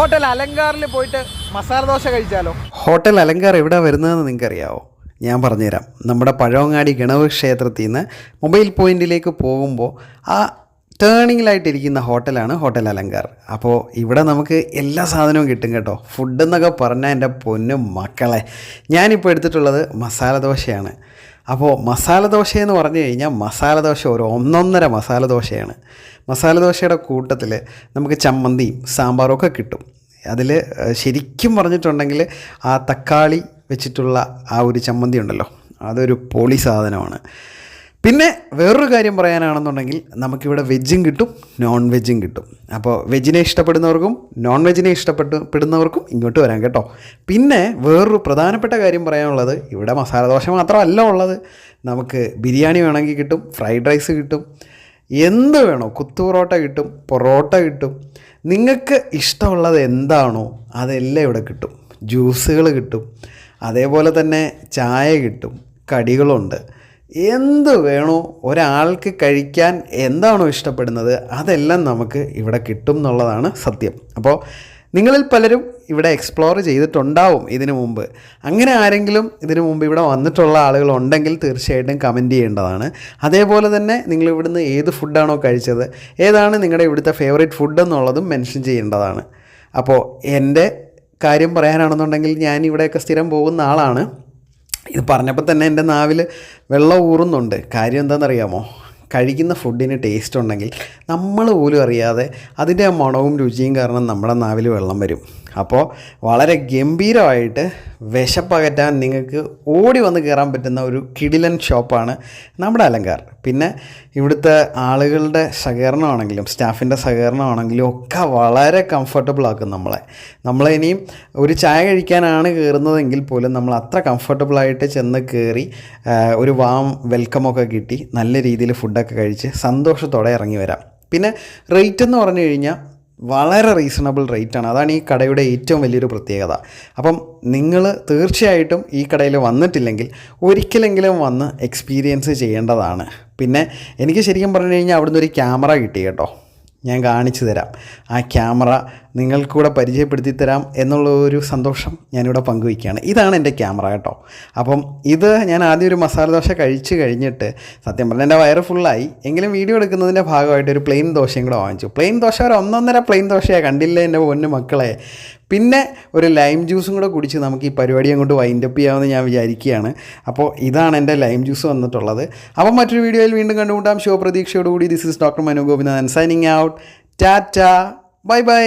Hotel അലങ്കാറിൽ പോയിട്ട് മസാല ദോശ കഴിച്ചാലോ? ഹോട്ടൽ അലങ്കാർ എവിടെ വരുന്നതെന്ന് നിങ്ങൾക്കറിയാവോ? ഞാൻ പറഞ്ഞുതരാം. നമ്മുടെ പഴവങ്ങാടി ഗണവ് ക്ഷേത്രത്തിൽ നിന്ന് മൊബൈൽ പോയിന്റിലേക്ക് പോകുമ്പോൾ ആ ടേണിങ്ങിലായിട്ടിരിക്കുന്ന ഹോട്ടലാണ് ഹോട്ടൽ അലങ്കാർ. അപ്പോൾ ഇവിടെ നമുക്ക് എല്ലാ സാധനവും കിട്ടും കേട്ടോ. ഫുഡ് എന്നൊക്കെ പറഞ്ഞാൽ എന്റെ പൊന്നും മക്കളെ. ഞാനിപ്പോൾ എടുത്തിട്ടുള്ളത് മസാല ദോശയാണ്. അപ്പോൾ മസാല ദോശ എന്ന് പറഞ്ഞു കഴിഞ്ഞാൽ മസാല ദോശ ഒരു ഒന്നൊന്നര മസാല ദോശയാണ്. മസാല ദോശയുടെ കൂട്ടത്തിൽ നമുക്ക് ചമ്മന്തിയും സാമ്പാറും ഒക്കെ കിട്ടും. അതിൽ ശരിക്കും പറഞ്ഞിട്ടുണ്ടെങ്കിൽ ആ തക്കാളി വെച്ചിട്ടുള്ള ആ ഒരു ചമ്മന്തി ഉണ്ടല്ലോ അതൊരു പൊളി സാധനമാണ്. പിന്നെ വേറൊരു കാര്യം പറയാനാണെന്നുണ്ടെങ്കിൽ നമുക്കിവിടെ വെജും കിട്ടും നോൺ വെജും കിട്ടും. അപ്പോൾ വെജിനെ ഇഷ്ടപ്പെടുന്നവർക്കും നോൺ വെജിനെ ഇഷ്ടപ്പെട്ട് പെടുന്നവർക്കും ഇങ്ങോട്ട് വരാം കേട്ടോ. പിന്നെ വേറൊരു പ്രധാനപ്പെട്ട കാര്യം പറയാനുള്ളത് ഇവിടെ മസാല ദോശ മാത്രമല്ല ഉള്ളത്. നമുക്ക് ബിരിയാണി വേണമെങ്കിൽ കിട്ടും ഫ്രൈഡ് റൈസ് കിട്ടും എന്ത് വേണോ കുത്തു പൊറോട്ട കിട്ടും പൊറോട്ട കിട്ടും. നിങ്ങൾക്ക് ഇഷ്ടമുള്ളത് എന്താണോ അതെല്ലാം ഇവിടെ കിട്ടും. ജ്യൂസുകൾ കിട്ടും അതേപോലെ തന്നെ ചായ കിട്ടും കടികളുണ്ട്. എന്ത് വേണോ ഒരാൾക്ക് കഴിക്കാൻ എന്താണോ ഇഷ്ടപ്പെടുന്നത് അതെല്ലാം നമുക്ക് ഇവിടെ കിട്ടും എന്നുള്ളതാണ് സത്യം. അപ്പോൾ നിങ്ങളിൽ പലരും ഇവിടെ എക്സ്പ്ലോർ ചെയ്തിട്ടുണ്ടാവും ഇതിനു മുമ്പ്. അങ്ങനെ ആരെങ്കിലും ഇതിനു മുമ്പ് ഇവിടെ വന്നിട്ടുള്ള ആളുകൾ ഉണ്ടെങ്കിൽ തീർച്ചയായിട്ടും കമന്റ് ചെയ്യേണ്ടതാണ്. അതേപോലെ തന്നെ നിങ്ങൾ ഇവിടുന്ന് ഏത് ഫുഡാണോ കഴിച്ചത് ഏതാണ് നിങ്ങളുടെ ഇവിടുത്തെ ഫേവറേറ്റ് ഫുഡ് എന്നുള്ളതും മെൻഷൻ ചെയ്യേണ്ടതാണ്. അപ്പോൾ എന്റെ കാര്യം പറയാനാണെന്നുണ്ടെങ്കിൽ ഞാൻ ഇവിടെയൊക്കെ സ്ഥിരം പോകുന്ന ആളാണ്. ഇത് പറഞ്ഞപ്പോൾ തന്നെ എന്റെ നാവിൽ വെള്ളം ഊറുന്നുണ്ട്. കാര്യം എന്താണെന്നറിയാമോ? കഴിക്കുന്ന ഫുഡിന് ടേസ്റ്റ് ഉണ്ടെങ്കിൽ നമ്മൾ പോലും അറിയാതെ അതിന്റെ മണവും രുചിയും കാരണം നമ്മുടെ നാവിൽ വെള്ളം വരും. അപ്പോൾ വളരെ ഗംഭീരമായിട്ട് വിശപ്പകറ്റാൻ നിങ്ങൾക്ക് ഓടി വന്ന് കയറാൻ പറ്റുന്ന ഒരു കിടിലൻ ഷോപ്പാണ് നമ്മുടെ അലങ്കാർ. പിന്നെ ഇവിടുത്തെ ആളുകളുടെ സഹകരണമാണെങ്കിലും സ്റ്റാഫിന്റെ സഹകരണമാണെങ്കിലും ഒക്കെ വളരെ കംഫർട്ടബിൾ ആക്കും നമ്മളെ. നമ്മളെ ഇനിയും ഒരു ചായ കഴിക്കാനാണ് കയറുന്നതെങ്കിൽ പോലും നമ്മൾ അത്ര കംഫർട്ടബിളായിട്ട് ചെന്ന് കയറി ഒരു വാം വെൽക്കമൊക്കെ കിട്ടി നല്ല രീതിയിൽ ഫുഡൊക്കെ കഴിച്ച് സന്തോഷത്തോടെ ഇറങ്ങി വരാം. പിന്നെ റേറ്റ് എന്ന് പറഞ്ഞു കഴിഞ്ഞാൽ വളരെ റീസണബിൾ റേറ്റാണ് അതാണ് ഈ കടയുടെ ഏറ്റവും വലിയൊരു പ്രത്യേകത. അപ്പം നിങ്ങൾ തീർച്ചയായിട്ടും ഈ കടയിൽ വന്നിട്ടില്ലെങ്കിൽ ഒരിക്കലെങ്കിലും വന്ന് എക്സ്പീരിയൻസ് ചെയ്യേണ്ടതാണ്. പിന്നെ എനിക്ക് ശരിക്കും പറഞ്ഞു കഴിഞ്ഞാൽ അവിടുന്ന് ഒരു ക്യാമറ കിട്ടി കേട്ടോ. ഞാൻ കാണിച്ചു തരാം. ആ ക്യാമറ നിങ്ങൾക്കൂടെ പരിചയപ്പെടുത്തി തരാം എന്നുള്ള ഒരു സന്തോഷം ഞാനിവിടെ പങ്കുവയ്ക്കുകയാണ്. ഇതാണ് എന്റെ ക്യാമറ കേട്ടോ. അപ്പം ഇത് ഞാൻ ആദ്യം ഒരു മസാല ദോശ കഴിച്ചു കഴിഞ്ഞിട്ട് സത്യം പറഞ്ഞാൽ എന്റെ വയറ് ഫുള്ളായി. എങ്കിലും വീഡിയോ എടുക്കുന്നതിന്റെ ഭാഗമായിട്ട് ഒരു പ്ലെയിൻ ദോശയും കൂടെ വാങ്ങിച്ചു. പ്ലെയിൻ ദോശ ഒരു ഒന്നൊന്നര പ്ലെയിൻ ദോശയാണ് കണ്ടില്ലേ എന്റെ പൊന്നു മക്കളെ? പിന്നെ ഒരു ലൈം ജ്യൂസും കൂടെ കുടിച്ച് നമുക്ക് ഈ പരിപാടി അങ്ങോട്ട് വൈൻഡപ്പ് ചെയ്യാമെന്ന് ഞാൻ വിചാരിക്കുകയാണ്. അപ്പോൾ ഇതാണ് എന്റെ ലൈം ജ്യൂസ് വന്നിട്ടുള്ളത്. അപ്പോൾ മറ്റൊരു വീഡിയോയിൽ വീണ്ടും കണ്ടുമുട്ടാം. ഷോ പ്രതീക്ഷയോടുകൂടി. This is doctor Manu Gopinathan signing out tata bye bye